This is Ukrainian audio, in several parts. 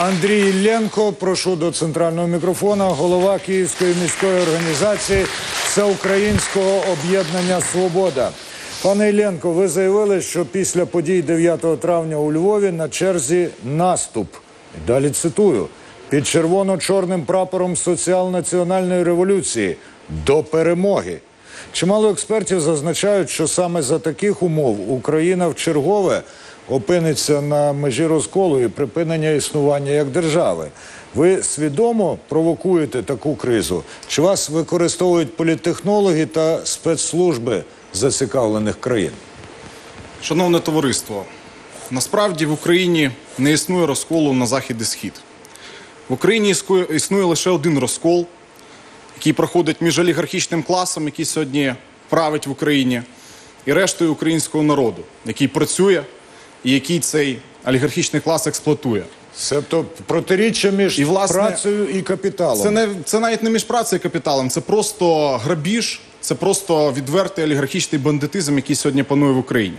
Андрій Ілленко, прошу до центрального мікрофона, голова Київської міської організації Всеукраїнського об'єднання Свобода. Пане Ілленко, ви заявили, що після подій 9 травня у Львові на черзі наступ. Далі цитую: під червоно-чорним прапором соціал-національної революції до перемоги. Чимало експертів зазначають, що саме за таких умов Україна в чергове опиниться на межі розколу і припинення існування як держави. Ви свідомо провокуєте таку кризу? Чи вас використовують політтехнологи та спецслужби зацікавлених країн? Шановне товариство, насправді в Україні не існує розколу на захід і схід. В Україні існує лише один розкол, який проходить між олігархічним класом, який сьогодні править в Україні, і рештою українського народу, який працює який цей олігархічний клас експлуатує. Себто протиріччя між І, власне, працею і капіталом. Це не це навіть не між працею і капіталом, це просто грабіж, це просто відвертий олігархічний бандитизм, який сьогодні панує в Україні.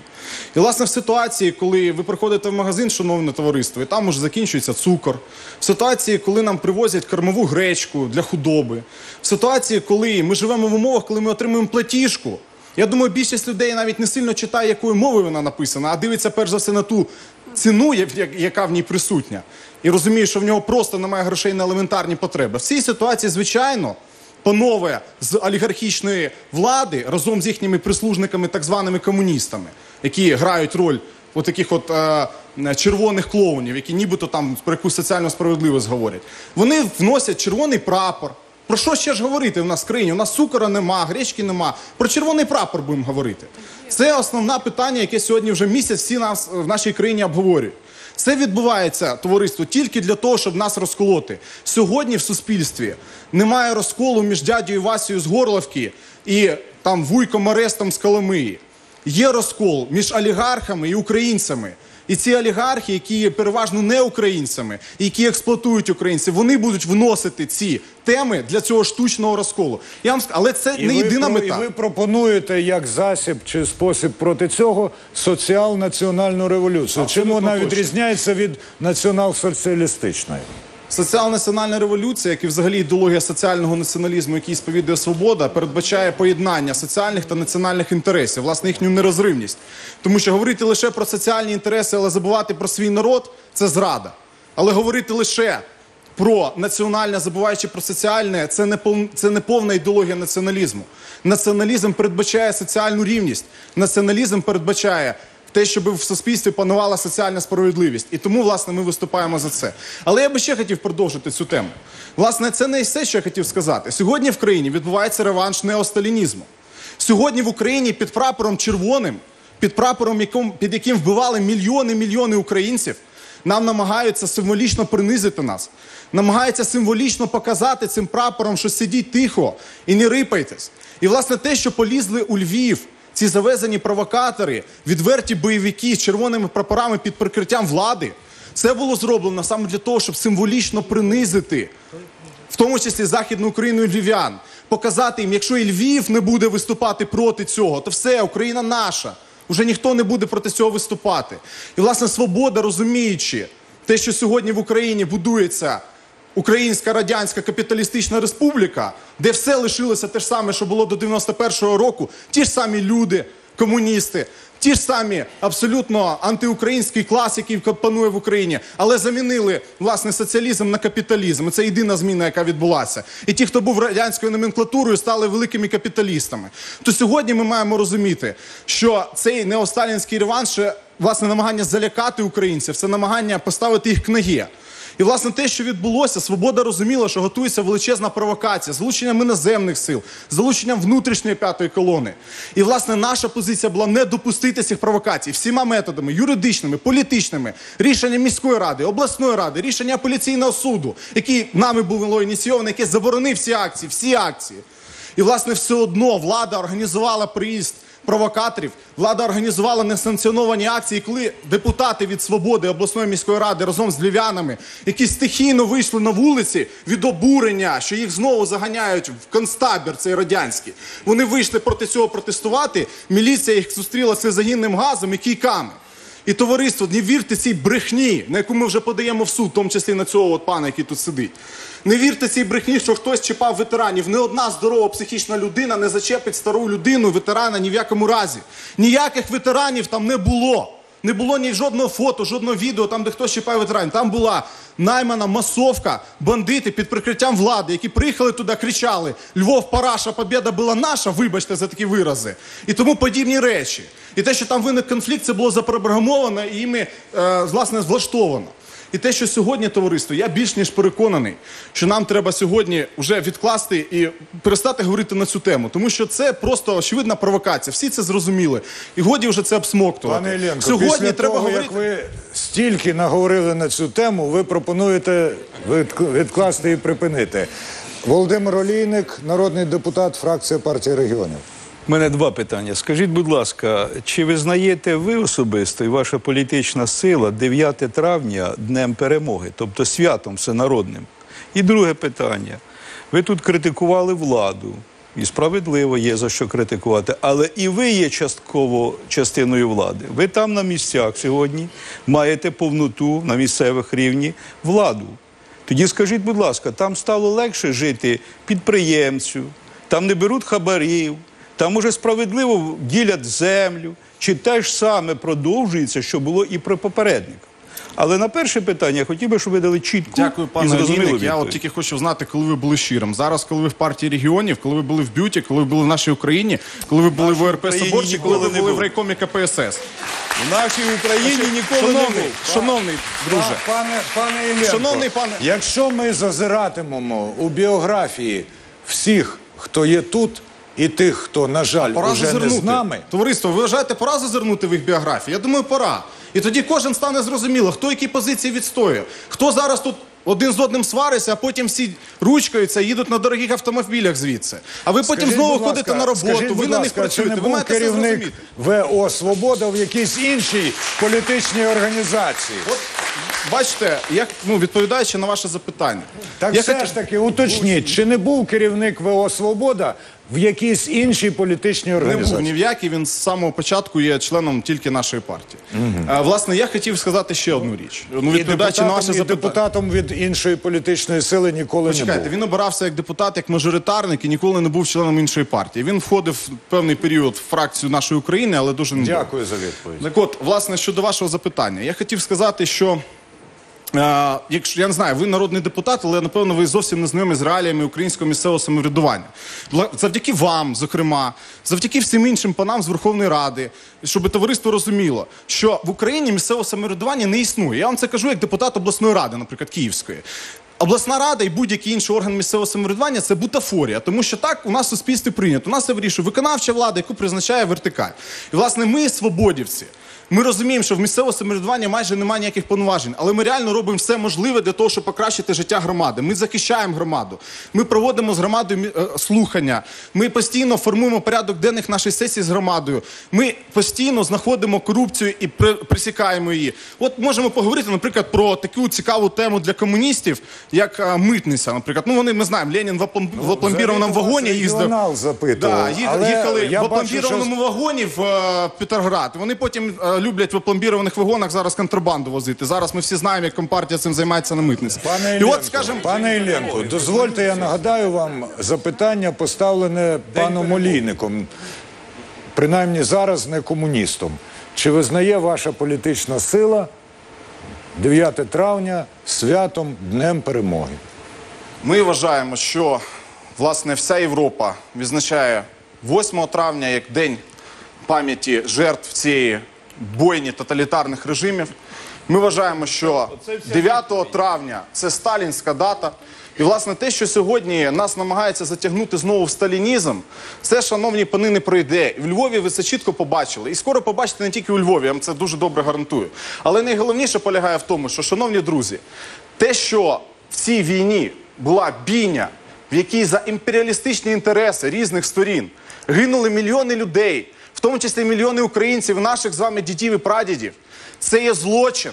І власне в ситуації, коли ви приходите в магазин, шановне товариство, і там уже закінчується цукор. В ситуації, коли нам привозять кормову гречку для худоби, в ситуації, коли ми живемо в умовах, коли ми отримуємо платіжку. Я думаю, більшість людей навіть не сильно читає, якою мовою вона написана, а дивиться перш за все на ту ціну, яка в ній присутня, і розуміє, що в нього просто немає грошей на елементарні потреби. В цій ситуації, звичайно, панове з олігархічної влади разом з їхніми прислужниками, так званими комуністами, які грають роль от таких от е, червоних клоунів, які нібито там про якусь соціальну справедливість говорять. Вони вносять червоний прапор. Про що ще ж говорити в нас в країні? У нас цукора нема, гречки нема. Про червоний прапор будемо говорити. Це основне питання, яке сьогодні вже місяць всі нас в нашій країні обговорюють. Це відбувається, товариство, тільки для того, щоб нас розколоти. Сьогодні в суспільстві немає розколу між дядьою Васею з Горловки і там Вуйком Арестом з Коломиї. Є розкол між олігархами і українцями. І ці олігархи, які є переважно не українцями, які експлуатують українців, вони будуть вносити ці теми для цього штучного розколу. Я вам скажу, але це І не ви єдина про- мета. І ви пропонуєте як засіб чи спосіб проти цього соціал-національну революцію. Чим вона точно. відрізняється від націонал-соціалістичної? Соціал-національна революція, як і взагалі ідеологія соціального націоналізму, який сповідує свобода, передбачає поєднання соціальних та національних інтересів, власне, їхню нерозривність. Тому що говорити лише про соціальні інтереси, але забувати про свій народ це зрада. Але говорити лише про національне, забуваючи про соціальне, це не повна ідеологія націоналізму. Націоналізм передбачає соціальну рівність. Націоналізм передбачає те, щоб в суспільстві панувала соціальна справедливість. І тому, власне, ми виступаємо за це. Але я би ще хотів продовжити цю тему. Власне, це не все, що я хотів сказати. Сьогодні в країні відбувається реванш неосталінізму. Сьогодні в Україні під прапором червоним, під прапором, яким, під яким вбивали мільйони мільйони українців, нам намагаються символічно принизити нас, намагаються символічно показати цим прапором, що сидіть тихо і не рипайтесь. І власне те, що полізли у Львів, ці завезені провокатори, відверті бойовики з червоними прапорами під прикриттям влади, це було зроблено саме для того, щоб символічно принизити в тому числі Західну Україну і львів'ян, показати їм, якщо і Львів не буде виступати проти цього, то все, Україна наша. Уже ніхто не буде проти цього виступати. І, власне, свобода, розуміючи те, що сьогодні в Україні будується Українська Радянська Капіталістична Республіка, де все лишилося те ж саме, що було до 91-го року, ті ж самі люди, комуністи, ті ж самі абсолютно антиукраїнський клас, який панує в Україні, але замінили власне соціалізм на капіталізм. Це єдина зміна, яка відбулася. І ті, хто був радянською номенклатурою, стали великими капіталістами. То сьогодні ми маємо розуміти, що цей неосталінський реванш власне намагання залякати українців, це намагання поставити їх к ногі. І власне те, що відбулося, свобода розуміла, що готується величезна провокація, залученням іноземних сил, залученням внутрішньої п'ятої колони. І власне наша позиція була не допустити цих провокацій всіма методами юридичними, політичними, рішення міської ради, обласної ради, рішення апеляційного суду, який нами було ініційовано, яке заборонив всі акції, всі акції. І власне все одно влада організувала приїзд провокаторів. Влада організувала несанкціоновані акції, коли депутати від свободи обласної міської ради разом з львів'янами, які стихійно вийшли на вулиці від обурення, що їх знову заганяють в концтабір цей радянський. Вони вийшли проти цього протестувати. Міліція їх зустріла сльозогінним газом і кійками. І товариство, не вірте цій брехні, на яку ми вже подаємо в суд, в тому числі на цього от пана, який тут сидить. Не вірте цій брехні, що хтось чіпав ветеранів. Не одна здорова психічна людина не зачепить стару людину, ветерана ні в якому разі. Ніяких ветеранів там не було. Не було ні жодного фото, жодного відео, там, де хтось чіпає ветеранів. Там була наймана масовка, бандити під прикриттям влади, які приїхали туди, кричали: Львов, Параша, побіда була наша, вибачте за такі вирази. І тому подібні речі. І те, що там виник конфлікт, це було запрограмовано і іми, е, власне, влаштовано. І те, що сьогодні товариство, я більш ніж переконаний, що нам треба сьогодні вже відкласти і перестати говорити на цю тему, тому що це просто очевидна провокація. Всі це зрозуміли. І годі вже це обсмоктувати. Пане Іллєнко, сьогодні після треба того, говорити. як ви стільки наговорили на цю тему, ви пропонуєте від- відкласти і припинити. Володимир Олійник, народний депутат, фракція партії регіонів. Мене два питання. Скажіть, будь ласка, чи визнаєте ви особисто і ваша політична сила 9 травня Днем перемоги, тобто святом всенародним? І друге питання. Ви тут критикували владу, і справедливо є за що критикувати, але і ви є частково частиною влади. Ви там на місцях сьогодні маєте повноту на місцевих рівні владу. Тоді скажіть, будь ласка, там стало легше жити підприємцю, там не беруть хабарів, там уже справедливо ділять землю, чи те ж саме продовжується, що було і при попередниках. Але на перше питання я хотів би, щоб ви дали чітку Дякую, і пане зрозумілу Олійник. Я от тільки хочу знати, коли ви були щирим. Зараз, коли ви в партії регіонів, коли ви були в бюті, коли ви були в нашій Україні, коли ви були в ОРП Соборчі, коли ви не були в райкомі КПСС. В нашій Україні ніколи не Шановний, був. шановний друже. Пане, пане Іллєнко, Шановний пане- якщо ми зазиратимемо у біографії всіх, хто є тут, і тих, хто, на жаль, Пора уже не зазирнути. з нами, Товариство, ви вважаєте, пора зазирнути в їх біографії? Я думаю, пора. І тоді кожен стане зрозуміло, хто які позиції відстоює. Хто зараз тут один з одним свариться, а потім всі ручкаються їдуть на дорогих автомобілях звідси. А ви потім Скажіть, знову будь ходите ласка, на роботу, скажіть, ви будь на них ласка, чи працюєте. не Ви був маєте це керівник зрозуміти. ВО Свобода в якійсь іншій політичній організації. От бачите, як ну відповідаючи на ваше запитання, Так я все хотів- ж таки уточніть, чи не був керівник ВО Свобода в якійсь іншій політичній Не був ні в якій, він з самого початку є членом тільки нашої партії. Е, власне, я хотів сказати ще одну річ. Ну, І відповідаючи на депутатом, ваше і запитання. депутатом від іншої політичної сили ніколи не Чекайте, був. він обирався як депутат, як мажоритарник і ніколи не був членом іншої партії. Він входив в певний період в фракцію нашої України, але дуже не Дякую за відповідь. Так от, власне, щодо вашого запитання, я хотів сказати, що. Якщо я не знаю, ви народний депутат, але напевно ви зовсім не знайомі з реаліями українського місцевого самоврядування. Завдяки вам, зокрема, завдяки всім іншим панам з Верховної Ради, щоб товариство розуміло, що в Україні місцевого самоврядування не існує. Я вам це кажу як депутат обласної ради, наприклад, Київської. Обласна рада і будь-який інший орган місцевого самоврядування це бутафорія, тому що так у нас в суспільстві прийнято. У нас це вирішує виконавча влада, яку призначає вертикаль. І власне ми свободівці. Ми розуміємо, що в місцевого самоврядування майже немає ніяких повноважень, але ми реально робимо все можливе для того, щоб покращити життя громади. Ми захищаємо громаду. Ми проводимо з громадою е, слухання. Ми постійно формуємо порядок денних нашої сесії з громадою. Ми постійно знаходимо корупцію і присікаємо її. От можемо поговорити, наприклад, про таку цікаву тему для комуністів, як е, митниця. Наприклад, ну вони ми знаємо, Ленін в в опломбірованому вагоні їздив. запитував, Да, їхали я в опломбірованому вагоні в е, Петроград. Вони потім люблять в опломбірованих вагонах зараз контрабанду возити. Зараз ми всі знаємо, як компартія цим займається на митниці. Пане І Іллєнко, от, скажімо, пане Іллєнко, дозвольте, я нагадаю вам запитання, поставлене паном Олійником, принаймні зараз не комуністом. Чи визнає ваша політична сила 9 травня святом Днем Перемоги? Ми вважаємо, що власне вся Європа відзначає 8 травня як день пам'яті жертв цієї бойні тоталітарних режимів. Ми вважаємо, що 9 травня це сталінська дата. І власне те, що сьогодні нас намагається затягнути знову в сталінізм, це, шановні пани, не пройде. В Львові ви це чітко побачили. І скоро побачите не тільки у Львові, я вам це дуже добре гарантую. Але найголовніше полягає в тому, що, шановні друзі, те, що в цій війні була бійня, в якій за імперіалістичні інтереси різних сторін гинули мільйони людей, тому числі мільйони українців, наших з вами дідів і прадідів, це є злочин.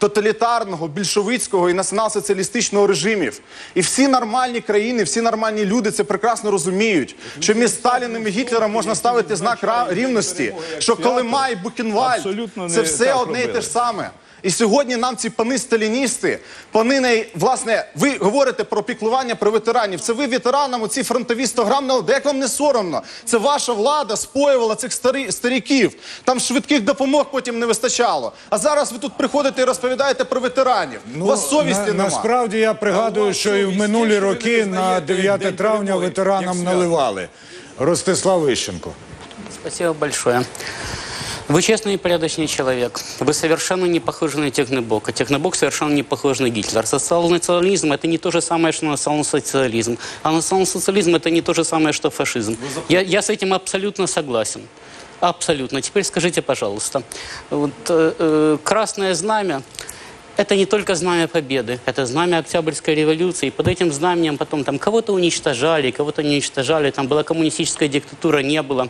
тоталітарного, більшовицького і націонал-соціалістичного режимів. І всі нормальні країни, всі нормальні люди це прекрасно розуміють, що між Сталіним і Гітлером можна ставити знак рівності, що Колима і Букінвальд Абсолютно це все одне і те ж саме. І сьогодні нам ці пани сталіністи, пани не власне, ви говорите про піклування про ветеранів. Це ви ветеранам оці фронтові 100 грам на як вам не соромно? Це ваша влада споювала цих старі, старіків. Там швидких допомог потім не вистачало. А зараз ви тут приходите і розповідаєте про ветеранів. У вас совісті на, нема. насправді я пригадую, що і в минулі роки на 9 травня ветеранам наливали. Ростислав Іщенко. Спасибо большое. Вы честный и порядочный человек. Вы совершенно не похожи на Технобок. А Технобок совершенно не похож на Гитлер. Социал-национализм – это не то же самое, что национал-социализм. А национал-социализм – это не то же самое, что фашизм. Я, я с этим абсолютно согласен. Абсолютно. Теперь скажите, пожалуйста, вот, э, э, красное знамя это не только знамя победы, это знамя Октябрьской революции. И под этим знаменем потом там кого-то уничтожали, кого-то не уничтожали, там была коммунистическая диктатура, не было.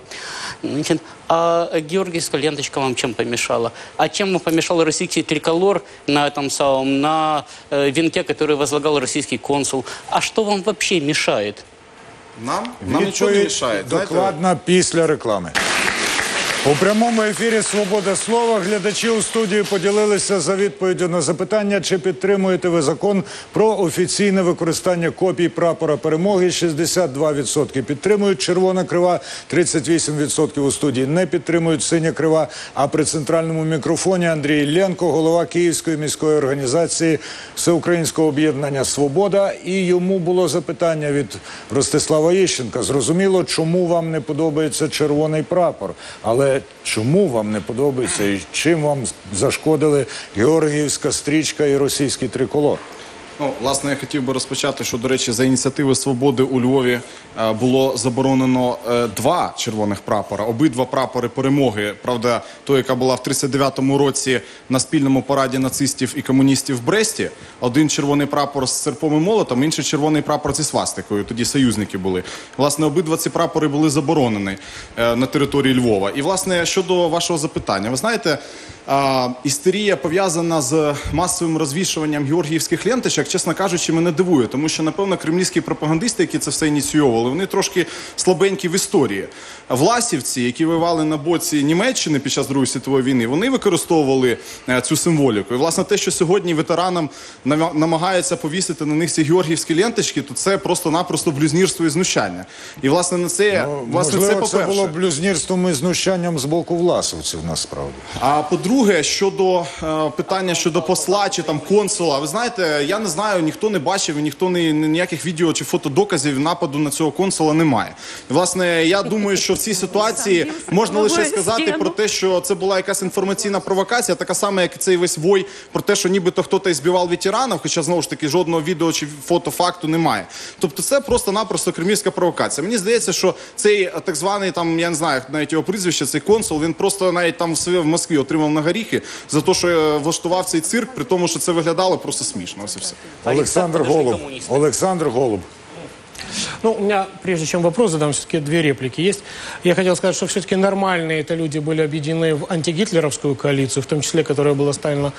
Значит, а георгиевская ленточка вам чем помешала? А чем вам помешал российский триколор на этом самом, на э, венке, который возлагал российский консул? А что вам вообще мешает? Нам, нам нічого не Відповідь мішає. Знаєте, Докладна після реклами. У прямому ефірі Свобода слова глядачі у студії поділилися за відповіддю на запитання, чи підтримуєте ви закон про офіційне використання копій прапора перемоги. 62% підтримують червона крива, 38% у студії не підтримують синя крива. А при центральному мікрофоні Андрій Іллєнко, голова Київської міської організації Всеукраїнського об'єднання Свобода. І йому було запитання від Ростислава Іщенка. Зрозуміло, чому вам не подобається червоний прапор, але чому вам не подобається і чим вам зашкодили Георгіївська стрічка і російський триколор? Ну, власне, я хотів би розпочати, що, до речі, за ініціативи свободи у Львові е, було заборонено е, два червоних прапора, обидва прапори перемоги. Правда, той, яка була в 39-му році на спільному параді нацистів і комуністів в Бресті. Один червоний прапор з серпом і молотом, інший червоний прапор зі свастикою. Тоді союзники були. Власне, обидва ці прапори були заборонені е, на території Львова. І, власне, щодо вашого запитання, ви знаєте. Істерія пов'язана з масовим розвішуванням георгіївських ленточок, чесно кажучи, мене дивує, тому що напевно кремлівські пропагандисти, які це все ініційовували, вони трошки слабенькі в історії. Власівці, які воювали на боці Німеччини під час Другої світової війни, вони використовували е, цю символіку. І власне те, що сьогодні ветеранам нама- намагаються повісити на них ці георгіївські ленточки, то це просто-напросто блюзнірство і знущання. І власне на це власне це Можливо, по це було блюзнірством і знущанням з боку власовців, насправді. А по-друге, щодо е, питання щодо посла чи там консула, ви знаєте, я не знаю, ніхто не бачив, ніхто не ніяких відео чи фотодоказів нападу на цього консула немає. Власне, я думаю, що в цій ситуації можна лише сказати про те, що це була якась інформаційна провокація, така сама, як цей весь вой про те, що нібито хтось збивав ветеранів, хоча знову ж таки жодного відео чи фотофакту немає. Тобто, це просто-напросто кремлівська провокація. Мені здається, що цей так званий там, я не знаю, навіть його прізвище, цей консул, він просто навіть там в Москві отримав на горіхи за те, що е, влаштував цей цирк, при тому, що це виглядало просто смішно. Ось і все. Олександр Голуб. Олександр Голуб. Ну, у меня, прежде чем вопрос задам, все-таки две реплики есть. Я хотел сказать, что все-таки нормальные это люди были объединены в антигитлеровскую коалицию, в том числе, которая была Сталина,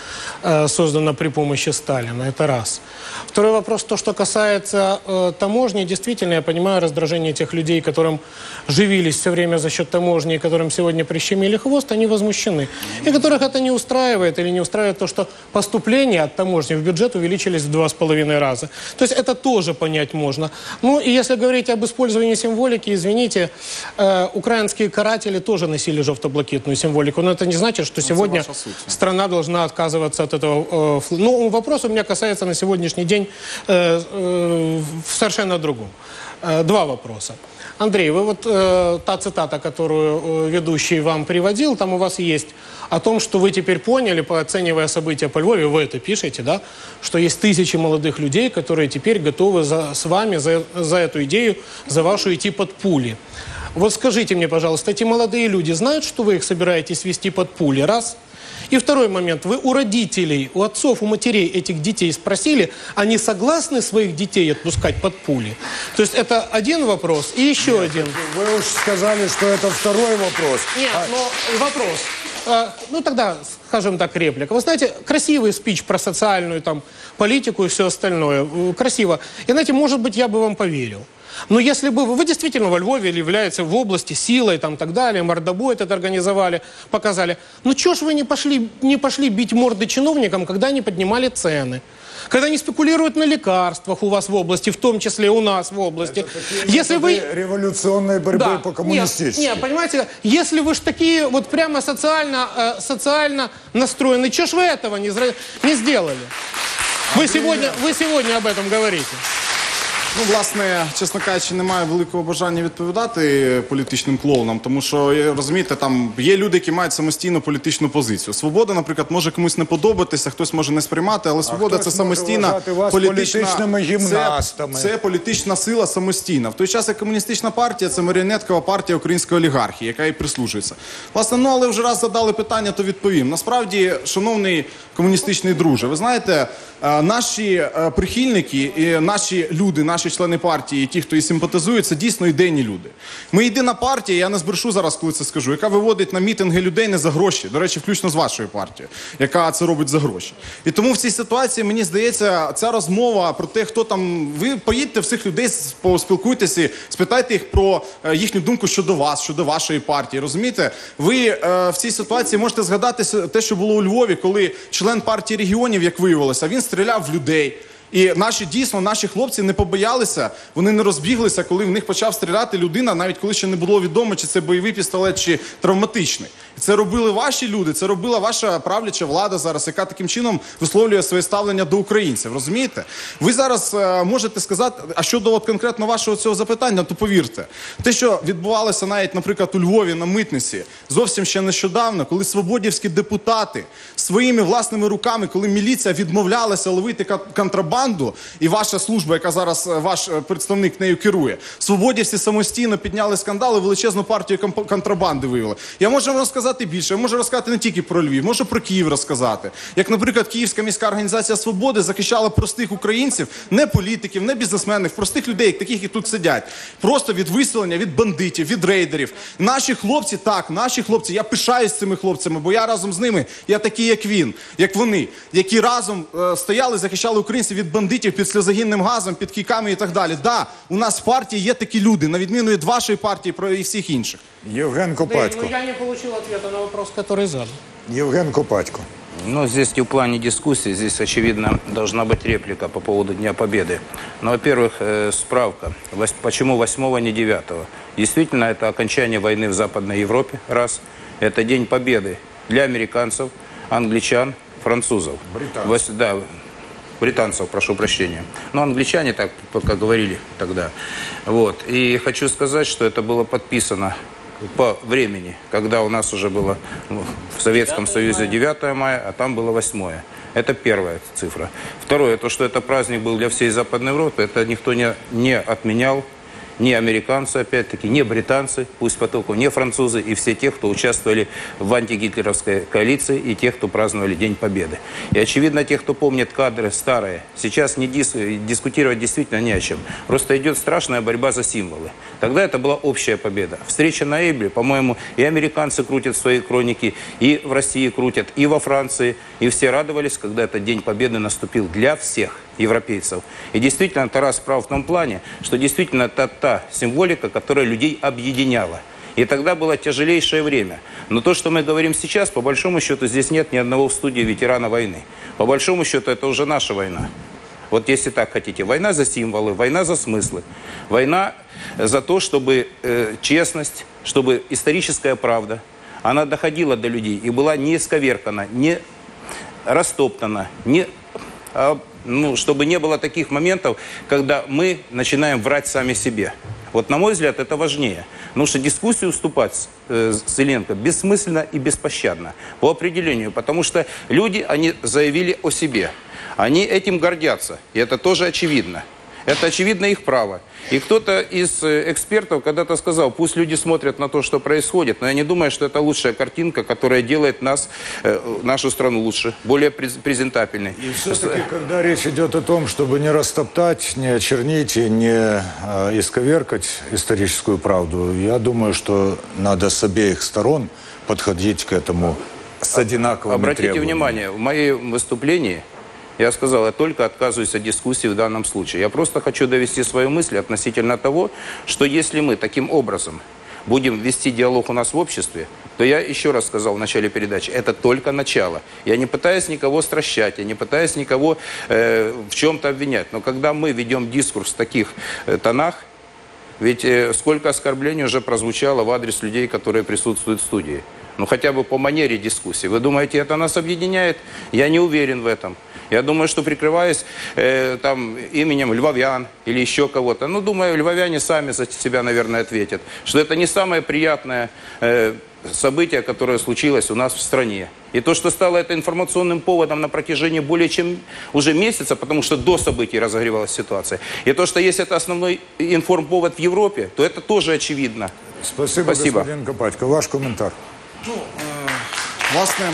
э, создана при помощи Сталина. Это раз. Второй вопрос, то, что касается э, таможни. Действительно, я понимаю раздражение тех людей, которым живились все время за счет таможни, которым сегодня прищемили хвост, они возмущены. И которых это не устраивает или не устраивает то, что поступления от таможни в бюджет увеличились в два с половиной раза. То есть это тоже понять можно. Ну и если говорить об использовании символики, извините, э, украинские каратели тоже носили жовто-блакитную символику. Но это не значит, что сегодня ваша суть. страна должна отказываться от этого. э, фл- Ну, вопрос у меня касается на сегодняшний день э, э, в совершенно другом. Э, Два вопроса. Андрей, вы вот э, та цитата, которую э, ведущий вам приводил, там у вас есть о том, что вы теперь поняли, по- оценивая события по Львове, вы это пишете, да, что есть тысячи молодых людей, которые теперь готовы за, с вами за, за эту идею, за вашу идти под пули. Вот скажите мне, пожалуйста, эти молодые люди знают, что вы их собираетесь вести под пули? Раз. И второй момент. Вы у родителей, у отцов, у матерей этих детей спросили, они согласны своих детей отпускать под пули? То есть это один вопрос и еще один. Вы уж сказали, что это второй вопрос. Нет, но вопрос. э, ну тогда, скажем так, реплика. Вы знаете, красивый спич про социальную там политику и все остальное, э, красиво. И знаете, может быть, я бы вам поверил. Но если бы вы, вы действительно во Львове является в области силой там так далее, мордобой этот организовали, показали. Ну чего ж вы не пошли, не пошли бить морды чиновникам, когда они поднимали цены? Когда они спекулируют на лекарствах у вас в области, в том числе у нас в области. Если вы... Революционной борьбы по коммунистической. Нет, нет, понимаете, если вы ж такие вот прямо социально, э, социально настроены, чего ж вы этого не, не сделали? Вы сегодня, вы сегодня об этом говорите. Ну, власне, чесно кажучи, немає великого бажання відповідати політичним клоунам, тому що е, розумієте, там є люди, які мають самостійну політичну позицію. Свобода, наприклад, може комусь не подобатися, хтось може не сприймати, але свобода це самостійна вас політична політичними гімнастами. Це, це політична сила самостійна. В той час як комуністична партія це маріонеткова партія української олігархії, яка і прислужується. Власне, ну але вже раз задали питання, то відповім. Насправді, шановний комуністичний друже, ви знаєте, е, наші е, прихильники і наші люди, наші члени партії, ті, хто її симпатизує, це дійсно ідейні люди. Ми єдина партія, я не збрешу зараз, коли це скажу, яка виводить на мітинги людей не за гроші. До речі, включно з вашою партією, яка це робить за гроші. І тому в цій ситуації мені здається, ця розмова про те, хто там. Ви поїдьте всіх людей, поспілкуйтеся, спитайте їх про е, їхню думку щодо вас, щодо вашої партії. Розумієте, ви е, в цій ситуації можете згадати те, що було у Львові, коли член партії регіонів, як виявилося, він стріляв в людей. І наші дійсно наші хлопці не побоялися, вони не розбіглися, коли в них почав стріляти людина, навіть коли ще не було відомо, чи це бойовий пістолет, чи травматичний. Це робили ваші люди, це робила ваша правляча влада зараз, яка таким чином висловлює своє ставлення до українців. Розумієте? Ви зараз е, можете сказати, а щодо от конкретно вашого цього запитання, то повірте, те, що відбувалося навіть, наприклад, у Львові на митниці зовсім ще нещодавно, коли свободівські депутати своїми власними руками, коли міліція відмовлялася ловити ка- контрабанду, і ваша служба, яка зараз е, ваш е, представник нею керує, свободівці самостійно підняли скандали, величезну партію контрабанди вивели. Я можу вам розказати більше. Я можу розказати не тільки про Львів, можу про Київ розказати. Як, наприклад, Київська міська організація свободи захищала простих українців, не політиків, не бізнесменів, простих людей, таких, які тут сидять, просто від виселення, від бандитів, від рейдерів. Наші хлопці, так, наші хлопці, я пишаюсь цими хлопцями, бо я разом з ними, я такий, як він, як вони, які разом е, стояли, захищали українців від бандитів під сльозогінним газом, під кійками і так далі. Да, у нас в партії є такі люди, на відміну від вашої партії про і всіх інших. Євген Да, Копатько. но я не получил ответа на вопрос, который задал. Євген Копатько. Ну, здесь не в плане дискуссии, здесь, очевидно, должна быть реплика по поводу Дня Победы. Но, во-первых, э, справка. Вось- Почему 8 не 9 Действительно, это окончание войны в Западной Европе, раз. Это День Победы для американцев, англичан, французов. Британцев. да, британцев, прошу прощения. Но англичане так пока говорили тогда. Вот. И хочу сказать, что это было подписано по времени, когда у нас уже было ну, в Советском Союзе 9 мая, а там было 8. Это первая цифра. Второе, то, что это праздник был для всей Западной Европы, это никто не, не отменял, не американцы, опять-таки, не британцы, пусть потоку, не французы и все те, кто участвовали в антигитлеровской коалиции и те, кто праздновали День Победы. И, очевидно, те, кто помнит кадры старые, сейчас не дис- дискутировать действительно не о чем. Просто идет страшная борьба за символы. Тогда это была общая победа. Встреча на Эйбле, по-моему, и американцы крутят свои хроники, и в России крутят, и во Франции. И все радовались, когда этот День Победы наступил для всех европейцев. И действительно, Тарас прав в том плане, что действительно это та символика, которая людей объединяла. И тогда было тяжелейшее время. Но то, что мы говорим сейчас, по большому счету, здесь нет ни одного в студии ветерана войны. По большому счету, это уже наша война. Вот если так хотите. Война за символы, война за смыслы. Война за то, чтобы э, честность, чтобы историческая правда, она доходила до людей и была не исковеркана, не растоптана, не, ну, чтобы не было таких моментов, когда мы начинаем врать сами себе. Вот, на мой взгляд, это важнее. Потому что дискуссию уступать э, с Ильенко бессмысленно и беспощадно. По определению. Потому что люди, они заявили о себе. Они этим гордятся. И это тоже очевидно. Это, очевидно, их право. И кто-то из э, экспертов когда-то сказал, пусть люди смотрят на то, что происходит, но я не думаю, что это лучшая картинка, которая делает нас, э, нашу страну лучше, более през- презентабельной. И все-таки, когда речь идет о том, чтобы не растоптать, не очернить и не э, исковеркать историческую правду, я думаю, что надо с обеих сторон подходить к этому с одинаковыми Обратите требованиями. внимание, в моем выступлении я сказал, я только отказываюсь от дискуссии в данном случае. Я просто хочу довести свою мысль относительно того, что если мы таким образом будем вести диалог у нас в обществе, то я еще раз сказал в начале передачи, это только начало. Я не пытаюсь никого стращать, я не пытаюсь никого э, в чем-то обвинять. Но когда мы ведем дискурс в таких э, тонах, ведь э, сколько оскорблений уже прозвучало в адрес людей, которые присутствуют в студии. Ну, хотя бы по манере дискуссии. Вы думаете, это нас объединяет? Я не уверен в этом. Я думаю, что прикрываясь э, там именем львовян или еще кого-то, ну, думаю, львовяне сами за себя, наверное, ответят, что это не самое приятное э, событие, которое случилось у нас в стране. И то, что стало это информационным поводом на протяжении более чем уже месяца, потому что до событий разогревалась ситуация, и то, что есть это основной информповод в Европе, то это тоже очевидно. Спасибо, Спасибо. господин Копатько. Ваш коментар. Власне,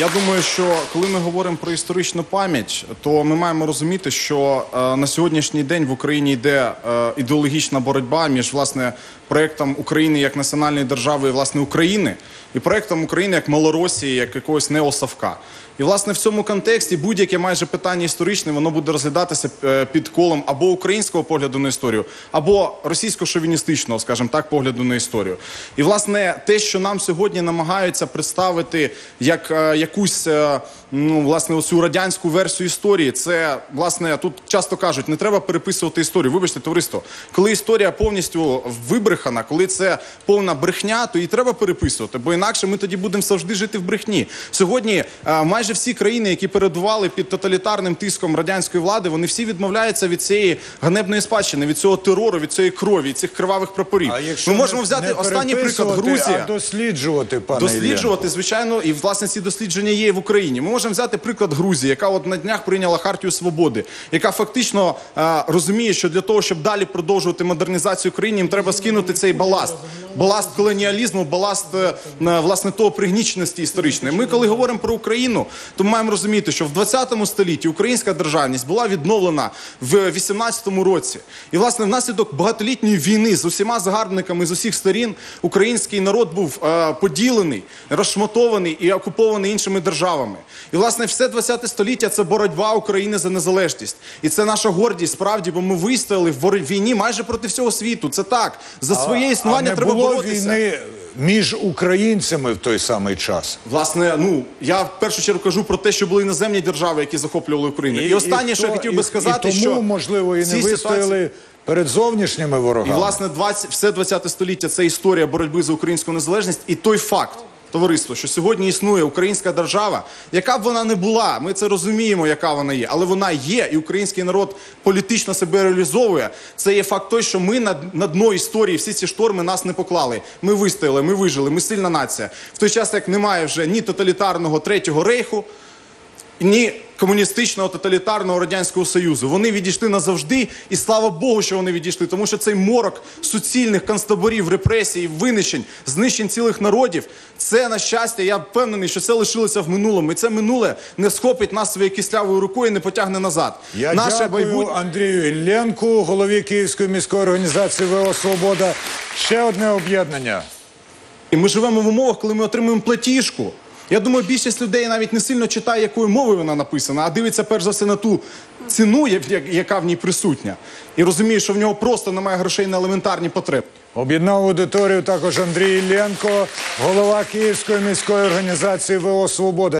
я думаю, що коли ми говоримо про історичну пам'ять, то ми маємо розуміти, що е, на сьогоднішній день в Україні йде е, ідеологічна боротьба між власне проектом України як національної держави, власне України, і проектом України як Малоросії, як якогось неосавка. І власне в цьому контексті будь-яке майже питання історичне, воно буде розглядатися е, під колом або українського погляду на історію, або російсько-шовіністичного, скажімо так, погляду на історію. І власне те, що нам сьогодні намагаються представити як е, якусь е, ну власне оцю радянську версію історії, це власне тут часто кажуть, не треба переписувати історію. Вибачте, товариство, коли історія повністю вибрехана, коли це повна брехня, то її треба переписувати, бо інакше ми тоді будемо завжди жити в брехні. Сьогодні е, майже всі країни, які перебували під тоталітарним тиском радянської влади, вони всі відмовляються від цієї ганебної спадщини, від цього терору, від цієї крові, від цих кривавих прапорів. А якщо Ми можемо взяти останній приклад Грузія. а досліджувати, пане? Досліджувати, звичайно, і власне ці дослідження є в Україні. Ми можемо взяти приклад Грузії, яка от на днях прийняла хартію свободи, яка фактично е, розуміє, що для того, щоб далі продовжувати модернізацію країни, їм треба скинути цей баласт. Баласт колоніалізму, баласт е, власне того пригніченості історичної. Ми, коли говоримо про Україну, то ми маємо розуміти, що в 20 столітті українська державність була відновлена в 18 році. І власне внаслідок багатолітньої війни з усіма загарбниками з усіх сторін український народ був е, поділений, розшматований і окупований іншими державами. І власне все 20 століття це боротьба України за незалежність. І це наша гордість, справді, бо ми вистояли в війні майже проти всього світу. Це так. За своє існування а не треба було боротися. війни між українцями в той самий час. Власне, ну я в першу чергу кажу про те, що були іноземні держави, які захоплювали Україну. І, останнє, що я хотів би і- сказати, і тому, що можливо, і не вистояли ситуації- перед зовнішніми І ворогами. власне 20, все 20 століття це історія боротьби за українську незалежність. І той факт, товариство, що сьогодні існує українська держава, яка б вона не була, ми це розуміємо, яка вона є, але вона є, і український народ політично себе реалізовує. Це є факт той, що ми на, на дно історії всі ці шторми нас не поклали. Ми вистояли, ми вижили, ми сильна нація. В той час, як немає вже ні тоталітарного третього рейху, ні комуністичного тоталітарного радянського союзу. Вони відійшли назавжди, і слава Богу, що вони відійшли, тому що цей морок суцільних концтаборів, репресій, винищень, знищень цілих народів. Це на щастя. Я впевнений, що це лишилося в минулому. І це минуле не схопить нас своєю кислявою рукою і не потягне назад. Я дякую Андрію Ілленку, голові Київської міської організації ВО Свобода. Ще одне об'єднання. І ми живемо в умовах, коли ми отримуємо платіжку. Я думаю, більшість людей навіть не сильно читає, якою мовою вона написана, а дивиться перш за все на ту ціну, яка в ній присутня, і розуміє, що в нього просто немає грошей на елементарні потреби. Об'єднав аудиторію також Андрій Ілленко, голова Київської міської організації ВО Свобода.